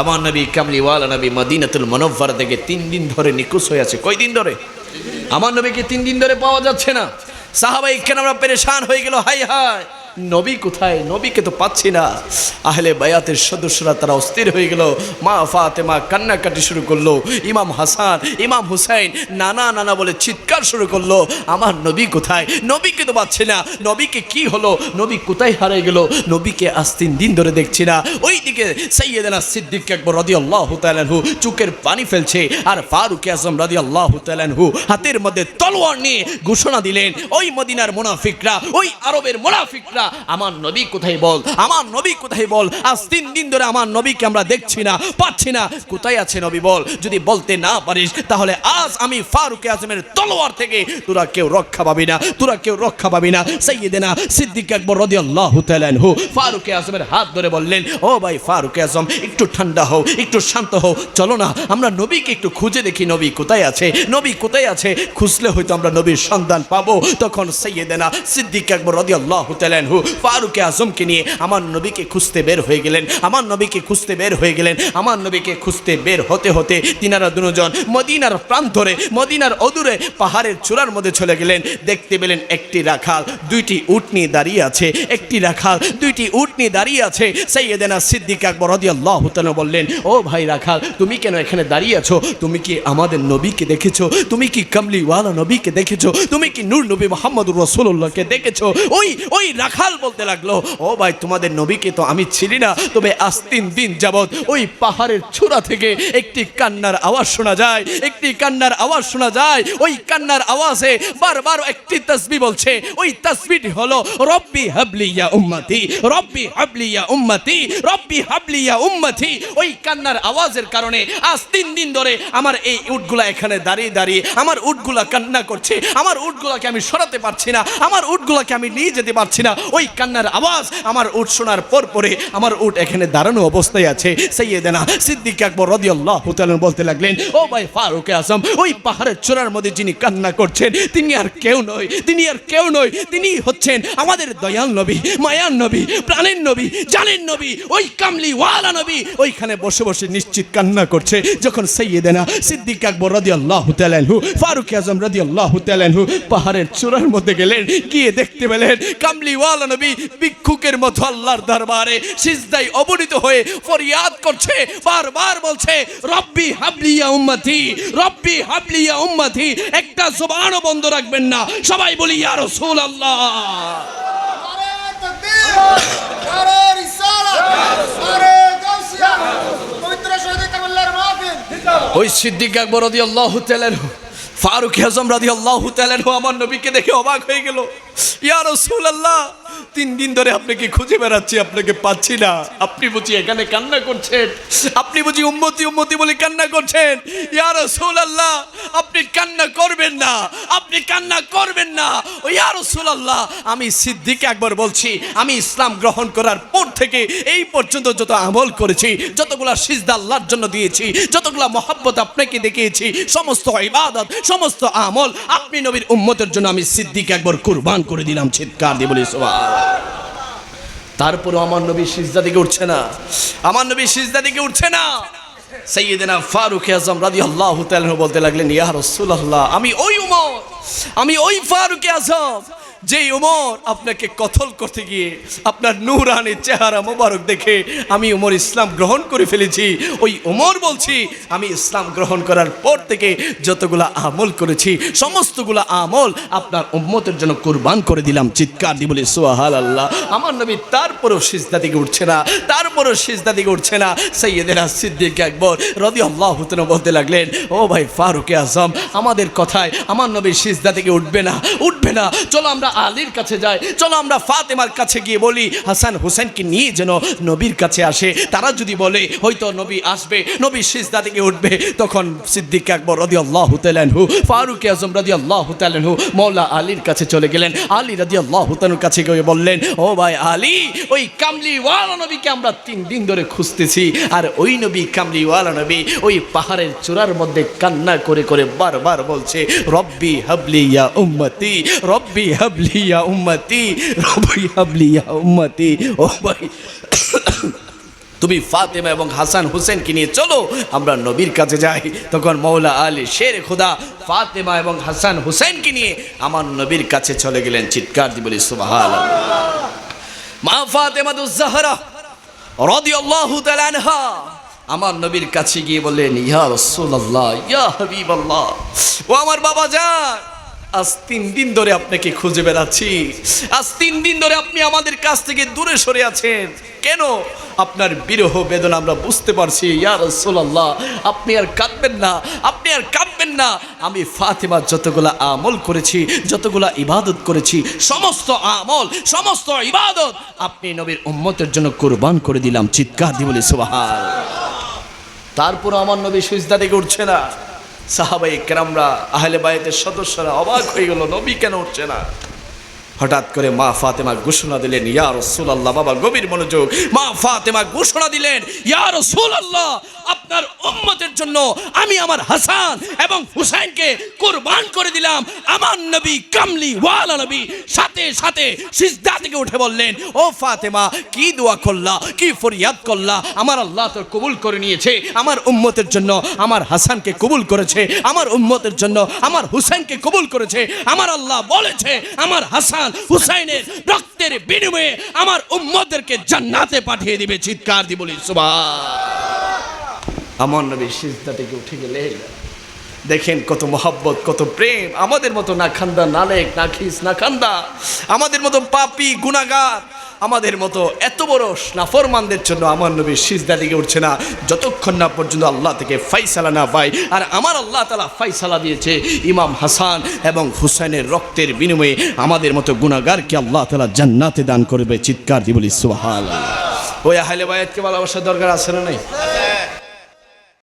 আমার নবী কামলিওয়ালা নবী মদিনাতুল মনব্বর থেকে তিন দিন ধরে নিখোঁজ হয়ে আছে। কয় দিন ধরে? আমার নবীকে তিন দিন ধরে পাওয়া যাচ্ছে না। সাহাবাই কেন আমরা পেরেশান হয়ে গেল হাই হাই নবী কোথায়? নবীকে তো পাচ্ছি না। আহলে বায়াতের সদস্যরা তারা অস্থির হয়ে গেল। মা ফাতেমা কান্নাকাটি শুরু করল। ইমাম হাসান, ইমাম হুসাইন নানা নানা বলে চিৎকার শুরু করল। আমার নবী কোথায়? নবীকে তো পাচ্ছি না। নবীকে কি হলো? নবী কোথায় হারিয়ে গেল? নবীকে আজ তিন দিন ধরে দেখছি না। ওই দিকে সৈয়দনা সিদ্দিক একবার রদি আল্লাহ তালানহু চুকের পানি ফেলছে আর ফারুক আজম রদি আল্লাহ তালানহু হাতের মধ্যে তলোয়ার নিয়ে ঘোষণা দিলেন, ওই মদিনার মুনাফিকরা, ওই আরবের মুনাফিকরা আমার নবী কোথায় বল? আমার নবী কোথায় বল? আজ তিন দিন ধরে আমার নবীকে আমরা দেখছি না, পাচ্ছি না। কোথায় আছে নবী বল? যদি বলতে না পারিস, তাহলে আজ আমি ফারুক আজমের তলোয়ার থেকে তোরা কেউ রক্ষা পাবি না, তোরা কেউ রক্ষা পাবি না। সৈয়দেনা সিদ্দিক আকবর রদি আল্লাহ হু ফারুক আজমের হাত ধরে বললেন, ও ভাই ফারুক আজম, একটু ঠান্ডা হও, একটু শান্ত হও। চলো না, আমরা নবীকে একটু খুঁজে দেখি নবী কোথায় আছে। নবী কোথায় আছে? খুঁজলে হয়তো আমরা নবীর সন্ধান পাবো। তখন সৈয়দেনা সিদ্দিক আকবর রদি আল্লাহ হু ফারুক আজমকে নিয়ে আমার নবীকে খুঁজতে বের হয়ে গেলেন, আমার নবীকে খুঁজতে বের হয়ে গেলেন, আমার নবীকে খুঁজতে বের হতে হতে তিনারা দুজন মদিনার প্রান্তরে, মদিনার অদূরে পাহাড়ের চূড়ার মধ্যে চলে গেলেন। দেখতে পেলেন একটি রাখাল, দুইটি উট নিয়ে দাঁড়িয়ে আছে, একটি রাখাল, দুইটি উট নিয়ে দাঁড়িয়ে আছে। সৈয়দেনা সিদ্দিক আকবর আল্লাহ বললেন, ও ভাই রাখাল, তুমি কেন এখানে দাঁড়িয়ে আছো? তুমি কি আমাদের নবীকে দেখেছ? তুমি কি কামলিওয়ালা নবীকে দেখেছ? তুমি কি নূর নবী মোহাম্মদুর রসুল্লাহকে দেখেছ? ওই ওই রাখাল বলতে লাগল, ও ভাই, তোমাদের নবীকে তো আমি ছিলি না, তবে আজ তিন দিন যাবৎ ওই পাহাড়ের চূড়া থেকে একটি কান্নার আওয়াজ শোনা যায়, একটি কান্নার আওয়াজ শোনা যায়, ওই কান্নার আওয়াজে বারবার একটি তসবি বলছে, ওই তসবিটি হলো, রব্বি হাবলিয়া উম্মতি, রব্বি হাবলিয়া উম্মতি, রব্বি হাবলিয়া উম্মতি। ওই কান্নার আওয়াজের কারণে আজ তিন দিন ধরে আমার এই উটগুলা এখানে দাঁড়িয়ে দাঁড়িয়ে, আমার উটগুলা কান্না করছে, আমার উটগুলাকে আমি সরাতে পারছি না, আমার উটগুলাকে আমি নিয়ে যেতে পারছি না। ওই কান্নার আওয়াজ আমার উট শোনার পর পরে আমার উট এখানে দাঁড়ানো অবস্থায় আছে। সৈয়দেনা সিদ্দিক আকবর রদিয়াল্লাহ বলতে লাগলেন, ও ভাই ফারুক আজম, ওই পাহাড়ের চূড়ার মধ্যে যিনি কান্না করছেন, তিনি আর কেউ নয়, তিনি আর কেউ নয়, তিনি হচ্ছেন আমাদের দয়াল নবী, মায়ার নবী, প্রাণের নবী জানের নবী, ওই কামলি ওয়ালা নবী। ওইখানে বসে বসে নিশ্চিত কান্না করছে, যখন সৈয়দেনা সিদ্দিক আকবর রদিয়াল্লাহ তালানহু ফারুক আজম রদিয়াল্লাহ তালানহু পাহাড়ের চূড়ার মধ্যে গেলেন, গিয়ে দেখতে পেলেন কামলি ওয়ালা নবী ভিক্ষুকের মতো আল্লাহর দরবারে সিজদাই অবনীত হয়ে ফরিয়াদ করছে, বারবার বলছে, রব্বি হাবলিয়া উম্মতি, রব্বি হাবলিয়া উম্মতি। একটা জবানও বন্ধ রাখবেন না। সবাই বলি, ইয়া রাসূলুল্লাহ। মাহফিল ওই সিদ্দিক আকবর রাদিয়াল্লাহু তাআলা ফারুক আজম রাদিয়াল্লাহু তাআলা আমার নবীকে দেখে অবাক হয়ে গেল। ইয়া রাসূলুল্লাহ তিন দিন ধরে আপনাকে খুঁজে বেড়াচ্ছি, আপনাকে পাচ্ছি না। আপনি বুঝি এখানে কান্না করছেন? আপনি বুঝি উম্মতি উম্মতি বলে কান্না করছেন? ইয়া রাসূলুল্লাহ, আপনি কান্না করবেন না, আপনি কান্না করবেন না। ও ইয়া রাসূলুল্লাহ, আমি সিদ্দিক একবার বলছি, আমি ইসলাম গ্রহণ করার পর থেকে এই পর্যন্ত যত আমল করেছি, যতগুলা সিজদা আল্লাহর জন্য দিয়েছি, যতগুলা মহাব্বত আপনাকে দেখিয়েছি, সমস্ত ইবাদত, সমস্ত আমল, আপনি নবীর উম্মতের জন্য আমি সিদ্দিক একবার কুরবান করে দিলাম, চিৎকার দিয়ে বলি সুবহান। তারপরে আমার নবী সিজদা দিকে উঠছে না। আমার নবী সিজদা দিকে উঠছে না। সৈয়দিনা ফারুক আজম রাজি আল্লাহ বলতে লাগলেন, ইয়া রাসূলুল্লাহ, আমি ওই উমর আমি ওই ফারুক আজম যেই উমর আপনাকে কতল করতে গিয়ে আপনার নূরানি চেহারা মোবারক দেখে আমি উমর ইসলাম গ্রহণ করে ফেলেছি। ওই উমর বলছি, আমি ইসলাম গ্রহণ করার পর থেকে যতগুলা আমল করেছি, সমস্তগুলা আমল আপনার উম্মতের জন্য কোরবান করে দিলাম। চিৎকার দি বলে সোহাল আল্লাহ আমার নবী তারপরেও সিজদা দিকে উঠছে না, তারপরেও সিজদা দিকে উঠছে না। সৈয়দেরা সিদ্দিক একবার রদি আল্লাহ হুতন বলতে লাগলেন, ও ভাই ফারুকে আজম আমাদের কথায় আমার নবী সিজদা থেকে উঠবে না উঠবে না। চলো আমরা আলীর কাছে যাই। চলো আমরা ফাতেমার কাছে গিয়ে বলি, হাসান হোসেনকে নিয়ে যেন নবীর কাছে আসে। তারা যদি বলে, হয়তো নবী আসবে, নবী সিজদা থেকে উঠবে, তখন সিদ্দিক আকবর রদি আল্লাহ হু ফারুক আজম রদি আল্লাহ হু মৌলা আলীর কাছে চলে গেলেন। আলী রদি আল্লাহ কাছে গিয়ে বললেন, ও ভাই আলী, ওই কামলিওয়ালা নবীকে আমরা তিন দিন ধরে খুঁজতেছি, আর ওই নবী কামলিওয়ালা নবী ওই পাহাড়ের চূড়ার মধ্যে কান্না করে করে বারবার বলছে, রব্বি হাবলিয়া উম্মতি, রব্বি হাবলিয়া উম্মতি রব্বি হাবলিয়া উম্মতি ও ভাই। তুমি ফাতেমা এবং হাসান হুসেনকে নিয়ে চলো, আমরা নবীর কাছে যাই। তখন মৌলা আলী শের খুদা ফাতেমা এবং হাসান হুসেনকে নিয়ে আমার নবীর কাছে চলে গেলেন। চিৎকার দি বলি সুবাহাল মা ফাতেমা জাহরা রাদিয়াল্লাহু তাআলা আনহা। আমার নবীর কাছে গিয়ে বললেন, ইয়া রাসূলুল্লাহ, ইয়া হাবিবাল্লাহ। ও আমার বাবা যান। আজ তিন দিন ধরে আপনাকে খুঁজে বেড়াচ্ছি। আজ তিন দিন ধরে আপনি আমাদের কাছ থেকে দূরে সরে আছেন। কেন? আপনার বিরহ বেদনা আমরা বুঝতে পারছি। ইয়া রাসূলুল্লাহ, আপনি আর কাঁদবেন না, আপনি আর কাঁদবেন না। আমি ফাতেমা যতগুলা আমল করেছি, যতগুলা ইবাদত করেছি, সমস্ত আমল, সমস্ত ইবাদত আপনি নবীর উম্মতের জন্য কোরবান করে দিলাম। চিৎকার দিয়ে বলি, সুবহান। তারপর আমার নবী সুজদা থেকে উঠছে না। সাহাবাই কেরামরা, আহলে বায়েতের সদস্যরা অবাক হয়ে গেল, নবী কেন উঠছে না? হঠাৎ করে মা ফাতেমা ঘোষণা দিলেন, ইয়া আল্লাহ বাবা গভীর মনোযোগ, মা ফাতেমা ঘোষণা দিলেন, ইয়া রাসূলুল্লাহ আপনার উম্মতের জন্য আমি আমার হাসান এবং হুসাইনকে কুরবান করে দিলাম। আমার নবী কামলি ওয়ালা নবী সাথে সাথে সিজদা থেকে উঠে বললেন, ও ফাতেমা, কি দোয়া করলা, কি ফরিয়াদ করলা? আমার আল্লাহ তো কবুল করে নিয়েছে। আমার উম্মতের জন্য আমার হাসানকে কবুল করেছে। আমার উম্মতের জন্য আমার হুসাইনকে কবুল করেছে। আমার আল্লাহ বলেছে, আমার হাসান হুসাইনের রক্তের বিনিময়ে আমার উম্মতদেরকে জান্নাতে পাঠিয়ে দিবে। চিৎকার দি বলি, সুবহান। আমার নবী সিজদা থেকে উঠে গেলেন দেখেন কত মহাব্বত, কত প্রেম, আমাদের মতো না খান্দা, না নালেক না খিস, না খান্দা, আমাদের মতো পাপি গুনাগার আমাদের মতো এত বড় নাফরমানদের জন্য আমার নবী সিজদা দিকে উঠছে না। যতক্ষণ না পর্যন্ত আল্লাহ থেকে ফাইসালা না পায়, আর আমার আল্লাহ তালা ফাইসালা দিয়েছে ইমাম হাসান এবং হুসাইনের রক্তের বিনিময়ে আমাদের মতো গুনাগারকে আল্লাহ তালা জান্নাতে দান করবে, চিৎকার দি বলি সুহাল ওই আহলে বায়াতকে ভালোবাসার দরকার আছে না নাই?